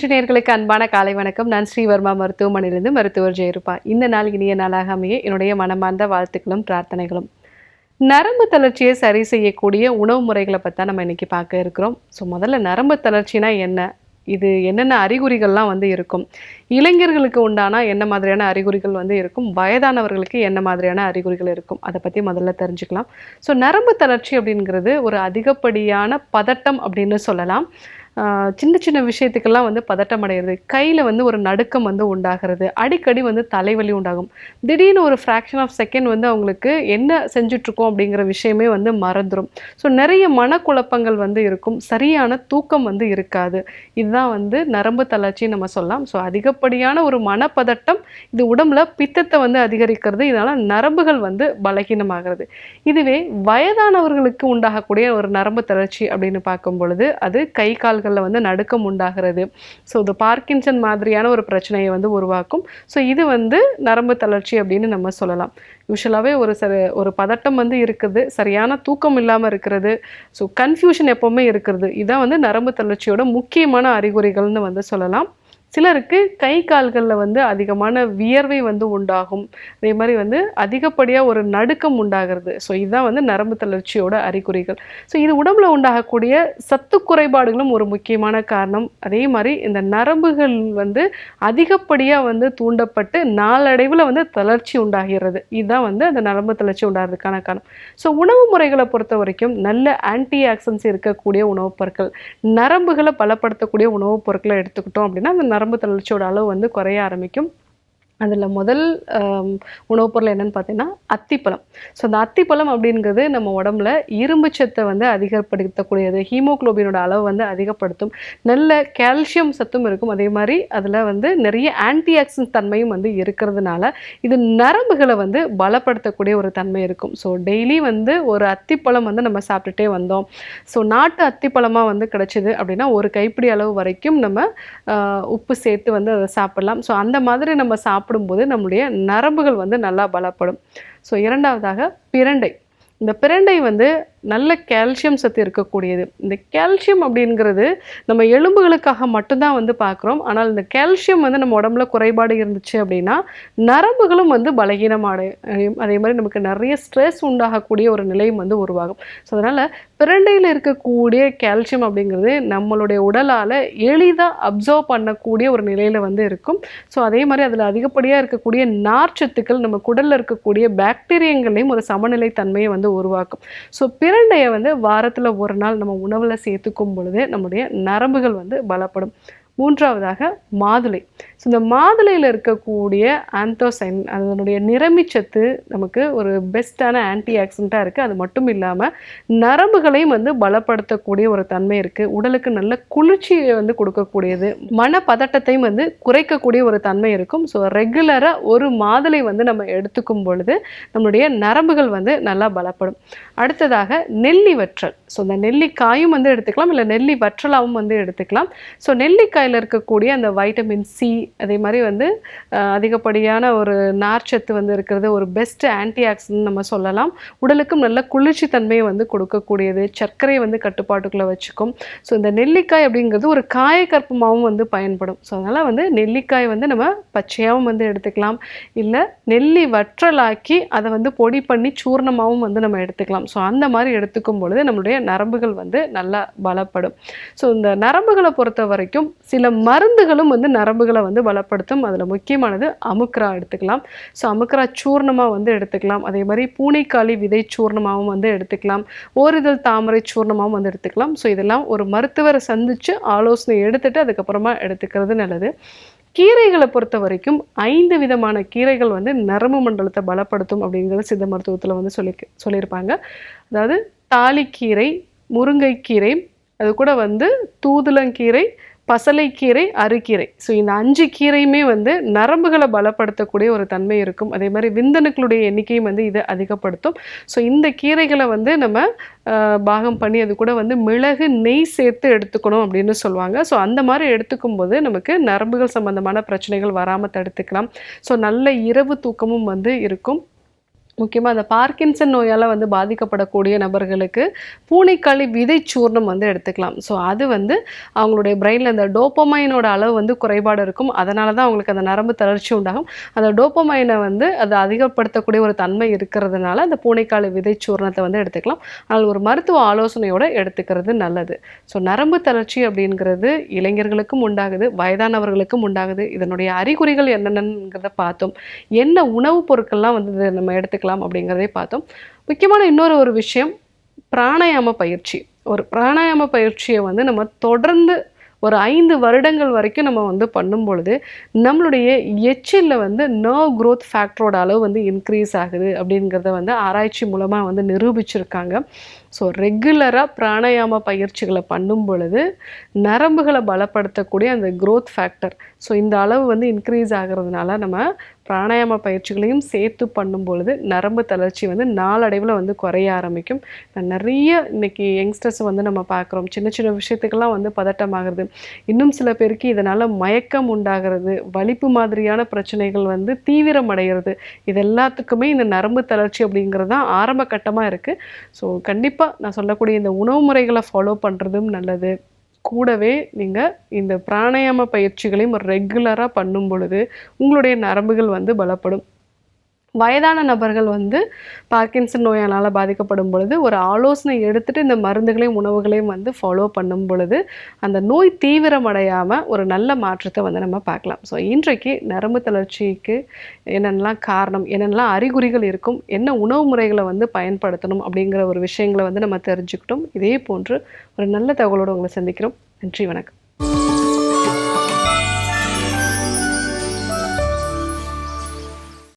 இன்று நேர்களுக்கு அன்பான காலை வணக்கம். நான் ஸ்ரீவர்மா மருத்துவமனையிலிருந்து மருத்துவர் ஜெயருப்பா இந்த நாள் இனிய நாளாக அமைய என்னுடைய மனமார்ந்த வாழ்த்துக்களும் பிரார்த்தனைகளும். நரம்பு தளர்ச்சியை சரி செய்யக்கூடிய உணவு முறைகளை பற்றி நம்ம இன்னைக்கு பார்க்க இருக்கிறோம். ஸோ முதல்ல நரம்பு தளர்ச்சினா என்ன? இது என்னென்ன அறிகுறிகள்லாம் வந்து இருக்கும்? இளைஞர்களுக்கு உண்டான என்ன மாதிரியான அறிகுறிகள் வந்து இருக்கும்? வயதானவர்களுக்கு என்ன மாதிரியான அறிகுறிகள் இருக்கும்? அதை பற்றி முதல்ல தெரிஞ்சுக்கலாம். ஸோ நரம்பு தளர்ச்சி அப்படிங்கிறது ஒரு அதிகப்படியான பதட்டம் அப்படின்னு சொல்லலாம். சின்ன சின்ன விஷயத்துக்கெல்லாம் வந்து பதட்டம் அடைகிறது கையில் வந்து ஒரு நடுக்கம் வந்து உண்டாகிறது. அடிக்கடி வந்து தலைவலி உண்டாகும். திடீர்னு ஒரு ஃப்ராக்ஷன் ஆஃப் செகண்ட் வந்து அவங்களுக்கு என்ன செஞ்சுட்ருக்கோம் அப்படிங்கிற விஷயமே வந்து மறந்துடும் ஸோ நிறைய மனக்குழப்பங்கள் வந்து இருக்கும். சரியான தூக்கம் வந்து இருக்காது. இதுதான் வந்து நரம்பு தளர்ச்சி நம்ம சொல்லலாம். ஸோ அதிகப்படியான ஒரு மனப்பதட்டம் இது உடம்புல பித்தத்தை வந்து அதிகரிக்கிறது. இதனால் நரம்புகள் வந்து பலகீனமாகிறது. இதுவே வயதானவர்களுக்கு உண்டாகக்கூடிய ஒரு நரம்பு தளர்ச்சி அப்படின்னு பார்க்கும் பொழுது அது கை கால் கால்களில் வந்து நடுக்கம் உண்டாகிறது. ஸோ இது பார்க்கின்சன் மாதிரியான ஒரு பிரச்சனையை வந்து உருவாக்கும். ஸோ இது வந்து நரம்பு தளர்ச்சி அப்படின்னு நம்ம சொல்லலாம். யூஸ்வலாகவே ஒரு சரி ஒரு பதட்டம் வந்து இருக்குது. சரியான தூக்கம் இல்லாமல் இருக்கிறது. ஸோ கன்ஃபியூஷன் எப்போவுமே இருக்கிறது. இதான் வந்து நரம்பு தளர்ச்சியோட முக்கியமான அறிகுறிகள்னு வந்து சொல்லலாம். சிலருக்கு கை கால்களில் வந்து அதிகமான வியர்வை வந்து உண்டாகும். அதே மாதிரி வந்து அதிகப்படியாக ஒரு நடுக்கம் உண்டாகிறது. ஸோ இதுதான் வந்து நரம்பு தளர்ச்சியோட அறிகுறிகள். ஸோ இது உடம்புல உண்டாகக்கூடிய சத்து குறைபாடுகளும் ஒரு முக்கியமான காரணம். அதே மாதிரி இந்த நரம்புகள் வந்து அதிகப்படியாக வந்து தூண்டப்பட்டு நாளடைவில் வந்து தளர்ச்சி உண்டாகிறது. இதுதான் வந்து அந்த நரம்பு தளர்ச்சி உண்டாகிறதுக்கான காரணம். ஸோ உணவு முறைகளை பொறுத்த வரைக்கும் நல்ல ஆன்டி ஆக்சன்ஸ் இருக்கக்கூடிய உணவுப் பொருட்கள் நரம்புகளை பலப்படுத்தக்கூடிய உணவுப் பொருட்களை எடுத்துக்கிட்டோம் அப்படின்னா அந்த நரம்பு தளர்ச்சியோட அளவு வந்து குறைய ஆரம்பிக்கும். அதில் முதல் உணவுப் பொருள் என்னென்னு பார்த்தீங்கன்னா அத்திப்பழம். ஸோ அந்த அத்திப்பழம் அப்படிங்கிறது நம்ம உடம்புல இரும்பு சத்தை வந்து அதிகப்படுத்தக்கூடியது ஹீமோக்ளோபினோட அளவு வந்து அதிகப்படுத்தும் நல்ல கால்சியம் சத்தும் இருக்கும். அதே மாதிரி அதில் வந்து நிறைய ஆன்டி ஆக்சிடென்ட் தன்மையும் வந்து இருக்கிறதுனால இது நரம்புகளை வந்து பலப்படுத்தக்கூடிய ஒரு தன்மை இருக்கும். ஸோ டெய்லி வந்து ஒரு அத்திப்பழம் வந்து நம்ம சாப்பிட்டுட்டே வந்தோம். ஸோ நாட்டு அத்திப்பழமாக வந்து கிடச்சிது அப்படின்னா ஒரு கைப்பிடி அளவு வரைக்கும் நம்ம உப்பு சேர்த்து வந்து அதை சாப்பிட்லாம். ஸோ அந்த மாதிரி நம்ம சாப்பிடும்போது நம்மளுடைய நரம்புகள் வந்து நல்லா பலப்படும். ஸோ இரண்டாவதாக பிரண்டை. இந்த பிரண்டை வந்து நல்ல கால்சியம் சத்து இருக்கக்கூடியது. இந்த கால்சியம் அப்படிங்கிறது நம்ம எலும்புகளுக்காக மட்டும்தான் வந்து பார்க்குறோம். ஆனால் இந்த கால்சியம் வந்து நம்ம உடம்புல குறைபாடு இருந்துச்சு அப்படின்னா நரம்புகளும் வந்து பலகீனமாடு அதே மாதிரி நமக்கு நிறைய ஸ்ட்ரெஸ் உண்டாகக்கூடிய ஒரு நிலையும் வந்து உருவாகும். ஸோ அதனால் பிரண்டையில் இருக்கக்கூடிய கால்சியம் அப்படிங்கிறது நம்மளுடைய உடலால் எளிதாக அப்சர்வ் பண்ணக்கூடிய ஒரு நிலையில் வந்து இருக்கும். ஸோ அதே மாதிரி அதில் அதிகப்படியாக இருக்கக்கூடிய நார்ச்சத்துக்கள் நம்ம குடலில் இருக்கக்கூடிய பாக்டீரியங்களையும் ஒரு சமநிலை தன்மையை வந்து உருவாக்கும். ஸோ பிரண்டையை வந்து வாரத்தில் ஒரு நாள் நம்ம உணவில் சேர்த்துக்கும் பொழுது நம்முடைய நரம்புகள் வந்து பலப்படும். மூன்றாவதாக மாதுளை. ஸோ இந்த மாதுளையில் இருக்கக்கூடிய ஆந்தோசைன் அதனுடைய நிறமிச்சத்து நமக்கு ஒரு பெஸ்ட்டான ஆன்டி ஆக்சிடெண்ட்டாக இருக்குது அது மட்டும் இல்லாமல் நரம்புகளையும் வந்து பலப்படுத்தக்கூடிய ஒரு தன்மை இருக்குது உடலுக்கு நல்ல குளிர்ச்சியை வந்து கொடுக்கக்கூடியது. மன பதட்டத்தையும் வந்து குறைக்கக்கூடிய ஒரு தன்மை இருக்கும். ஸோ ரெகுலராக ஒரு மாதுளை வந்து நம்ம எடுத்துக்கும் பொழுது நம்மளுடைய நரம்புகள் வந்து நல்லா பலப்படும். அடுத்ததாக நெல்லி வற்றல். ஸோ இந்த நெல்லிக்காயும் வந்து எடுத்துக்கலாம் இல்லை நெல்லி வற்றலாவும் வந்து எடுத்துக்கலாம். ஸோ நெல்லிக்காயில் இருக்கக்கூடிய அந்த வைட்டமின் சி அதே மாதிரி வந்து அதிகப்படியான ஒரு நார்ச்சத்து வந்து இருக்கிறது ஒரு பெஸ்ட் ஆன்டி ஆக்சிடென்ட் நம்ம சொல்லலாம். உடலுக்கும் நல்ல குளிர்ச்சி தன்மையை வந்து கொடுக்கக்கூடியது. சர்க்கரையை வந்து கட்டுப்பாட்டுக்குள்ளே வச்சுக்கும். ஸோ இந்த நெல்லிக்காய் அப்படிங்கிறது ஒரு காயக்கற்பமாகவும் வந்து பயன்படும். ஸோ அதனால் வந்து நெல்லிக்காய் வந்து நம்ம பச்சையாகவும் வந்து எடுத்துக்கலாம். இல்லை நெல்லி வற்றலாக்கி அதை வந்து பொடி பண்ணி சூர்ணமாகவும் வந்து நம்ம எடுத்துக்கலாம். ஸோ அந்த மாதிரி எடுத்துக்கும் பொழுது நம்மளுடைய நரம்புகள் வந்து நல்லா பலப்படும். ஸோ இந்த நரம்புகளை பொறுத்த வரைக்கும் சில மருந்துகளும் வந்து நரம்புகளை வந்து பலப்படுத்தும். அதில் முக்கியமானது அமுக்ரா எடுத்துக்கலாம். ஸோ அமுக்ரா சூர்ணமாக வந்து எடுத்துக்கலாம். அதே மாதிரி பூனைக்காளி விதை சூர்ணமாகவும் வந்து எடுத்துக்கலாம். ஓரிதழ் தாமரை சூர்ணமாகவும் வந்து எடுத்துக்கலாம். ஸோ இதெல்லாம் ஒரு மருத்துவரை சந்தித்து ஆலோசனை எடுத்துகிட்டு அதுக்கப்புறமா எடுத்துக்கிறது நல்லது. கீரைகளை பொறுத்த வரைக்கும் ஐந்து விதமான கீரைகள் வந்து நரம்பு மண்டலத்தை பலப்படுத்தும் அப்படிங்கிறது சித்த மருத்துவத்தில் வந்து சொல்லி சொல்லியிருப்பாங்க. அதாவது தாளிக்கீரை முருங்கைக்கீரை அது கூட வந்து தூதுளங்கீரை பசலைக்கீரை அறுக்கீரை ஸோ இந்த அஞ்சு கீரையுமே வந்து நரம்புகளை பலப்படுத்தக்கூடிய ஒரு தன்மை இருக்கும். அதே மாதிரி விந்தணுக்களுடைய எண்ணிக்கையும் வந்து இதை அதிகப்படுத்தும். ஸோ இந்த கீரைகளை வந்து நம்ம பாகம் பண்ணி அது கூட வந்து மிளகு நெய் சேர்த்து எடுத்துக்கணும் அப்படின்னு சொல்லுவாங்க. ஸோ அந்த மாதிரி எடுத்துக்கும் போது நமக்கு நரம்புகள் சம்பந்தமான பிரச்சனைகள் வராமல் தடுத்துக்கலாம். ஸோ நல்ல இரவு தூக்கமும் வந்து இருக்கும். முக்கியமாக அந்த பார்க்கின்சன் நோயால் வந்து பாதிக்கப்படக்கூடிய நபர்களுக்கு பூனைக்காளி விதை சூர்ணம் வந்து எடுத்துக்கலாம். ஸோ அது வந்து அவங்களுடைய பிரெயினில் அந்த டோப்பமைனோட அளவு வந்து குறைபாடு இருக்கும். அதனால தான் அவங்களுக்கு அந்த நரம்பு தளர்ச்சி உண்டாகும். அந்த டோப்பமைனை வந்து அதை அதிகப்படுத்தக்கூடிய ஒரு தன்மை இருக்கிறதுனால அந்த பூனைக்காளி விதை சூர்ணத்தை வந்து எடுத்துக்கலாம். ஆனால் ஒரு மருத்துவ ஆலோசனையோடு எடுத்துக்கிறது நல்லது. ஸோ நரம்பு தளர்ச்சி அப்படிங்கிறது இளைஞர்களுக்கும் உண்டாகுது வயதானவர்களுக்கும் உண்டாகுது. இதனுடைய அறிகுறிகள் என்னென்னங்கிறத பார்த்தோம். என்ன உணவுப் பொருட்கள்லாம் வந்து இதை நம்ம எடுத்துக்கலாம்? அப்படிங்கிறதே பார்த்தோம். முக்கியமான இன்னொரு ஒரு விஷயம் பிராணாயாம பயிற்சி. ஒரு பிராணாயாம பயிற்சியை வந்து நம்ம தொடர்ந்து ஒரு ஐந்து வருடங்கள் வரைக்கும் நம்ம வந்து பண்ணும் பொழுது நம்மளுடைய எச்சிலில் வந்து நர்வ் க்ரோத் ஃபேக்டரோட அளவு வந்து இன்க்ரீஸ் ஆகுது அப்படிங்கிறத வந்து ஆராய்ச்சி மூலமாக வந்து நிரூபிச்சிருக்காங்க. ஸோ ரெகுலராக பிராணாயாம பயிற்சிகளை பண்ணும் பொழுது நரம்புகளை பலப்படுத்தக்கூடிய அந்த க்ரோத் ஃபேக்டர் ஸோ இந்த அளவு வந்து இன்க்ரீஸ் ஆகிறதுனால நம்ம பிராணாயாம பயிற்சிகளையும் சேர்த்து பண்ணும் பொழுது நரம்பு தளர்ச்சி வந்து நாளடைவில் வந்து குறைய ஆரம்பிக்கும். நிறைய இன்னைக்கு யங்ஸ்டர்ஸ் வந்து நம்ம பார்க்குறோம். சின்ன சின்ன விஷயத்துக்கெல்லாம் வந்து பதட்டமாகிறது. இன்னும் சில பேருக்கு இதனால் மயக்கம் உண்டாகிறது. வலிப்பு மாதிரியான பிரச்சனைகள் வந்து தீவிரமடைகிறது இது எல்லாத்துக்குமே இந்த நரம்பு தளர்ச்சி அப்படிங்கிறது தான் ஆரம்ப கட்டமாக இருக்குது ஸோ கண்டிப்பாக நான் சொல்லக்கூடிய இந்த உணவு முறைகளை ஃபாலோ பண்ணுறதும் நல்லது. கூடவே நீங்கள் இந்த பிராணாயாம பயிற்சிகளையும் ரெகுலராக பண்ணும் பொழுது உங்களுடைய நரம்புகள் வந்து பலப்படும். வயதான நபர்கள் வந்து பார்க்கின்சன் நோயானால் பாதிக்கப்படும் பொழுது ஒரு ஆலோசனை எடுத்துகிட்டு இந்த மருந்துகளையும் உணவுகளையும் வந்து ஃபாலோ பண்ணும் பொழுது அந்த நோய் தீவிரமடையாமல் ஒரு நல்ல மாற்றத்தை வந்து நம்ம பார்க்கலாம். ஸோ இன்றைக்கு நரம்பு தளர்ச்சிக்கு என்னென்னலாம் காரணம் என்னென்னலாம் அறிகுறிகள் இருக்கும் என்ன உணவு முறைகளை வந்து பயன்படுத்தணும் அப்படிங்கிற ஒரு விஷயங்களை வந்து நம்ம தெரிஞ்சுக்கிட்டோம். இதே போன்று ஒரு நல்ல தகவலோடு உங்களை சந்திக்கிறோம். நன்றி வணக்கம்.